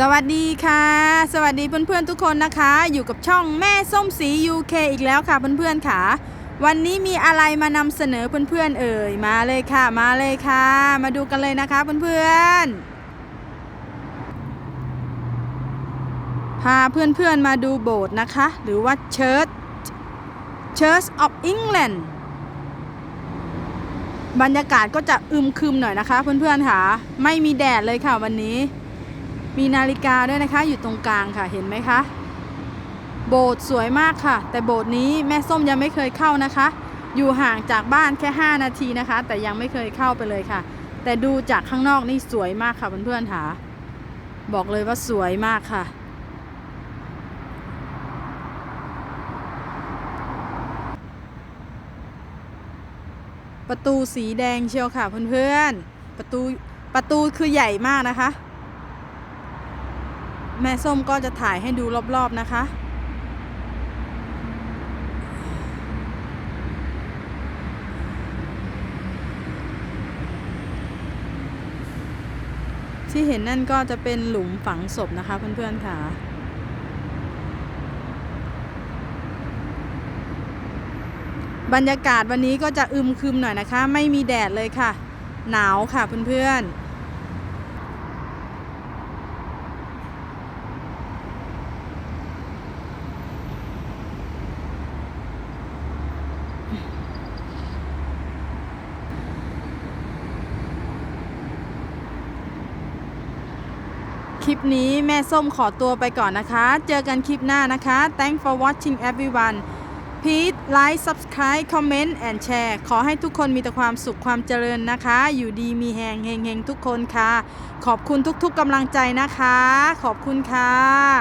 สวัสดีค่ะ สวัสดีเพื่อนๆทุกคนนะคะ อยู่กับช่องแม่ส้มสี UK อีกแล้วค่ะเพื่อนๆค่ะ วันนี้มีอะไรมานำเสนอเพื่อนๆเอ่ยมาเลยค่ะ มาเลยค่ะ มาดูกันเลยนะคะเพื่อนๆพาเพื่อนๆมาดูโบสถ์นะคะ หรือว่า Church Church of England บรรยากาศก็จะอึมครึมหน่อยนะคะเพื่อนๆค่ะ ไม่มีแดดเลยค่ะวันนี้ มีนาฬิกาด้วยนะคะ อยู่ตรงกลางค่ะเห็นไหมคะ โบสถ์สวยมากค่ะ แต่โบสถ์นี้แม่ส้มยังไม่เคยเข้านะคะ อยู่ห่างจากบ้านแค่ 5 นาทีนะคะ แต่ยังไม่เคยเข้าไปเลยค่ะ แต่ดูจากข้างนอกนี่สวยมากค่ะเพื่อนๆค่ะบอกเลยว่าสวยมากค่ะ ประตูสีแดงเชียวค่ะเพื่อนๆประตูประตูคือใหญ่มากนะคะ แม่ส้มก็จะถ่ายให้ดูรอบๆนะคะ ที่เห็นนั่นก็จะเป็นหลุมฝังศพนะคะเพื่อนๆค่ะบรรยากาศวันนี้ก็จะอึมครึมหน่อยนะคะ ไม่มีแดดเลยค่ะ หนาวค่ะเพื่อนๆ คลิปนี้แม่ส้มขอตัวไปก่อนนะคะ เจอกันคลิปหน้านะคะ Thanks for watching everyone Please like subscribe comment and share ขอให้ทุกคนมีแต่ความสุขความเจริญนะคะ อยู่ดีมีแหงเฮงเฮงทุกคนค่ะ ขอบคุณทุกๆกำลังใจนะคะ ขอบคุณค่ะ